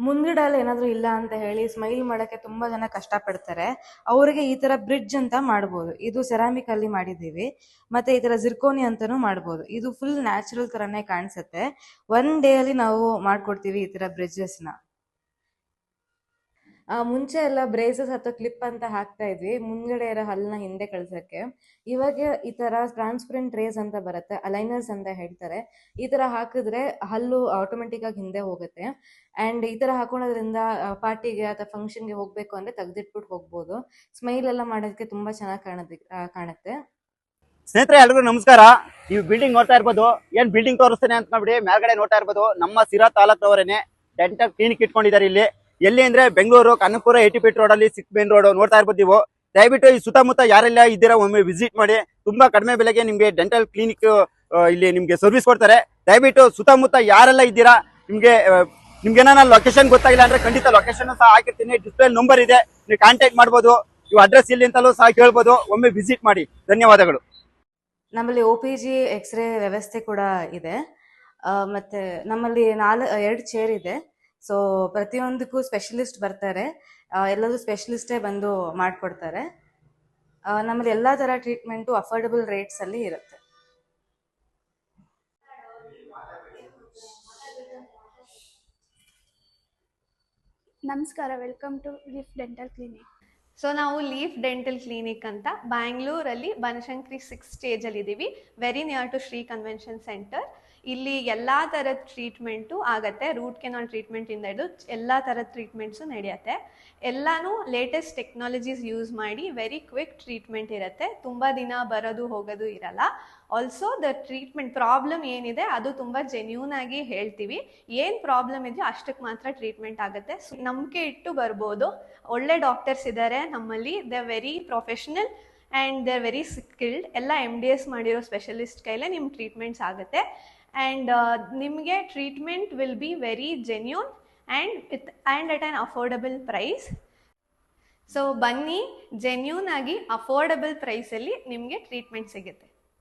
ಮುಂದ್ಗಡೆಯಲ್ಲಿ ಏನಾದರೂ ಇಲ್ಲ ಅಂತ ಹೇಳಿ ಸ್ಮೈಲ್ ಮಾಡೋಕ್ಕೆ ತುಂಬ ಜನ ಕಷ್ಟಪಡ್ತಾರೆ. ಅವರಿಗೆ ಈ ಥರ ಬ್ರಿಡ್ಜ್ ಅಂತ ಮಾಡ್ಬೋದು. ಇದು ಸೆರಾಮಿಕ್ ಅಲ್ಲಿ ಮಾಡಿದ್ದೀವಿ. ಮತ್ತೆ ಈ ಥರ ಜಿರ್ಕೋನಿ ಅಂತಲೂ ಮಾಡ್ಬೋದು. ಇದು ಫುಲ್ ನ್ಯಾಚುರಲ್ ಥರನೇ ಕಾಣಿಸುತ್ತೆ. ಒನ್ ಡೇ ಅಲ್ಲಿ ನಾವು ಮಾಡ್ಕೊಡ್ತೀವಿ ಈ ಥರ ಬ್ರಿಡ್ಜಸ್ನ ಮುಂಚೆ ಎಲ್ಲ ಬ್ರೇಸಸ್ ಅಥವಾ ಕ್ಲಿಪ್ ಅಂತ ಹಾಕ್ತಾ ಇದ್ವಿ. ಮುಂದ್ಗಡೆ ಇರೋ ಹಲ್ಲನ್ನ ಹಿಂದೆ ಕಳ್ಸಕ್ಕೆ. ಇವಾಗ ಈ ತರ ಟ್ರಾನ್ಸ್ಪರೆಂಟ್ ರೇಸ್ ಅಂತ ಬರುತ್ತೆ ಅಲೈನರ್ಸ್ ಅಂತ ಹೇಳ್ತಾರೆ. ಈ ತರ ಹಾಕಿದ್ರೆ ಹಲ್ಲು ಆಟೋಮೆಟಿಕ್ ಆಗಿ ಹಿಂದೆ ಹೋಗುತ್ತೆ. ಅಂಡ್ ಈ ತರ ಹಾಕೊಳೋದ್ರಿಂದ ಪಾರ್ಟಿಗೆ ಅಥವಾ ಫಂಕ್ಷನ್ಗೆ ಹೋಗ್ಬೇಕು ಅಂದ್ರೆ ತೆಗ್ದಿಟ್ಬಿಟ್ಟು ಹೋಗ್ಬೋದು. ಸ್ಮೈಲ್ ಎಲ್ಲ ಮಾಡೋದಕ್ಕೆ ತುಂಬಾ ಚೆನ್ನಾಗಿ ಕಾಣೋದಿ ಕಾಣುತ್ತೆ. ಸ್ನೇಹಿತರೆ, ಎಲ್ರಿಗೂ ನಮಸ್ಕಾರ. ನೀವು ಬಿಲ್ಡಿಂಗ್ ನೋಡ್ತಾ ಇರ್ಬೋದು. ಏನ್ ಬಿಲ್ಡಿಂಗ್ ತೋರಿಸ್ತೇನೆ ಅಂತ ನೋಡಿ ಮೇಲ್ಗಡೆ ನೋಡ್ತಾ ಇರ್ಬೋದು. ನಮ್ಮ ಸಿರಾ ತಾಲೂಕವರೇನೆ ಡೆಂಟಲ್ ಕ್ಲಿನಿಕ್ ಇಟ್ಕೊಂಡಿದ್ದಾರೆ ಇಲ್ಲಿ. ಎಲ್ಲಿ ಅಂದ್ರೆ ಬೆಂಗಳೂರು ಕನ್ನಪುರ ಏಟಿ ಪೇಟ್ ರೋಡ್ ಅಲ್ಲಿ ಸಿಕ್ಸ್ ಮೇನ್ ರೋಡ್ ನೋಡ್ತಾ ಇರ್ಬೋದು ದಯವಿಟ್ಟು ಈ ಸುತ್ತಮುತ್ತ ಯಾರೆಲ್ಲ ಇದ್ದೀರಾ ಒಮ್ಮೆ ವಿಸಿಟ್ ಮಾಡಿ. ತುಂಬಾ ಕಡಿಮೆ ಬೆಲೆಗೆ ನಿಮ್ಗೆ ಡೆಂಟಲ್ ಕ್ಲಿನಿಕ್ ಇಲ್ಲಿ ನಿಮ್ಗೆ ಸರ್ವಿಸ್ ಕೊಡ್ತಾರೆ. ದಯವಿಟ್ಟು ಸುತ್ತಮುತ್ತ ಯಾರೆಲ್ಲ ಇದ್ದೀರಾ, ನಿಮ್ಗೆ ನಿಮ್ಗೆ ಏನಾರ ಲೊಕೇಶನ್ ಗೊತ್ತಾಗಿಲ್ಲ ಅಂದ್ರೆ ಖಂಡಿತ ಲೊಕೇಶನ್ ಸಹ ಹಾಕಿರ್ತೀನಿ. ಡಿಸ್ಪ್ಲೇ ನಂಬರ್ ಇದೆ, ನೀವು ಕಾಂಟ್ಯಾಕ್ಟ್ ಮಾಡ್ಬೋದು. ನೀವು ಅಡ್ರೆಸ್ ಇಲ್ಲಿ ಅಂತಲೂ ಸಹ ಕೇಳ್ಬೋದು. ಒಮ್ಮೆ ವಿಸಿಟ್ ಮಾಡಿ. ಧನ್ಯವಾದಗಳು. ನಮ್ಮಲ್ಲಿ ಒ ಪಿ ಜಿ ಎಕ್ಸ್ರೇ ವ್ಯವಸ್ಥೆ ಕೂಡ ಇದೆ. ಮತ್ತೆ ನಮ್ಮಲ್ಲಿ ನಾಲ್, ಎರಡು ಚೇರ್ ಇದೆ. ಸೊ ಪ್ರತಿಯೊಂದಕ್ಕೂ ಸ್ಪೆಷಲಿಸ್ಟ್ ಬರ್ತಾರೆ. ಎಲ್ಲರೂ ಎಲ್ಲದೂ ಸ್ಪೆಷಲಿಸ್ಟೇ ಬಂದು ಮಾಡಿಕೊಡ್ತಾರೆ. ನಮ್ಮಲ್ಲಿ ಎಲ್ಲ ಥರ ಟ್ರೀಟ್ಮೆಂಟು ಅಫೋರ್ಡಬಲ್ ರೇಟ್ಸಲ್ಲಿ ಇರುತ್ತೆ. ನಮಸ್ಕಾರ welcome to leaf dental clinic so ನಾವು ಲೀಫ್ ಡೆಂಟಲ್ ಕ್ಲಿನಿಕ್ ಅಂತ ಬ್ಯಾಂಗ್ಳೂರಲ್ಲಿ ಬನಶಂಕರಿ ಸಿಕ್ಸ್ ಸ್ಟೇಜಲ್ಲಿ ಇದ್ದೀವಿ very near to Sri convention centre ಇಲ್ಲಿ ಎಲ್ಲ ಥರದ ಟ್ರೀಟ್ಮೆಂಟು ಆಗತ್ತೆ. ರೂಟ್ ಕೆನಾಲ್ ಟ್ರೀಟ್ಮೆಂಟಿಂದ ಹಿಡಿದು ಎಲ್ಲ ಥರದ ಟ್ರೀಟ್ಮೆಂಟ್ಸು ನಡೆಯುತ್ತೆ. ಎಲ್ಲನೂ ಲೇಟೆಸ್ಟ್ ಟೆಕ್ನಾಲಜೀಸ್ ಯೂಸ್ ಮಾಡಿ ವೆರಿ ಕ್ವಿಕ್ ಟ್ರೀಟ್ಮೆಂಟ್ ಇರುತ್ತೆ. ತುಂಬ ದಿನ ಬರೋದು ಹೋಗೋದು ಇರಲ್ಲ. ಆಲ್ಸೋ ದ ಟ್ರೀಟ್ಮೆಂಟ್ ಪ್ರಾಬ್ಲಮ್ ಏನಿದೆ ಅದು ತುಂಬ ಜೆನ್ಯೂನ್ ಆಗಿ ಹೇಳ್ತೀವಿ. ಏನು ಪ್ರಾಬ್ಲಮ್ ಇದೆಯೋ ಅಷ್ಟಕ್ಕೆ ಮಾತ್ರ ಟ್ರೀಟ್ಮೆಂಟ್ ಆಗುತ್ತೆ. ನಂಬಿಕೆ ಇಟ್ಟು ಬರ್ಬೋದು. ಒಳ್ಳೆ ಡಾಕ್ಟರ್ಸ್ ಇದ್ದಾರೆ ನಮ್ಮಲ್ಲಿ. The very professional and they very skilled ಎಲ್ಲ ಎಂ ಡಿ ಎಸ್ ಮಾಡಿರೋ ಸ್ಪೆಷಲಿಸ್ಟ್ ಕೈಲೇ ನಿಮ್ಮ ಟ್ರೀಟ್ಮೆಂಟ್ಸ್ ಆಗುತ್ತೆ. ಆ್ಯಂಡ್ ನಿಮಗೆ treatment will be very genuine and with and at an affordable price so ಬನ್ನಿ ಜೆನ್ಯೂನ್ ಆಗಿ ಅಫೋರ್ಡಬಲ್ ಪ್ರೈಸಲ್ಲಿ ನಿಮಗೆ ಟ್ರೀಟ್ಮೆಂಟ್ ಸಿಗುತ್ತೆ.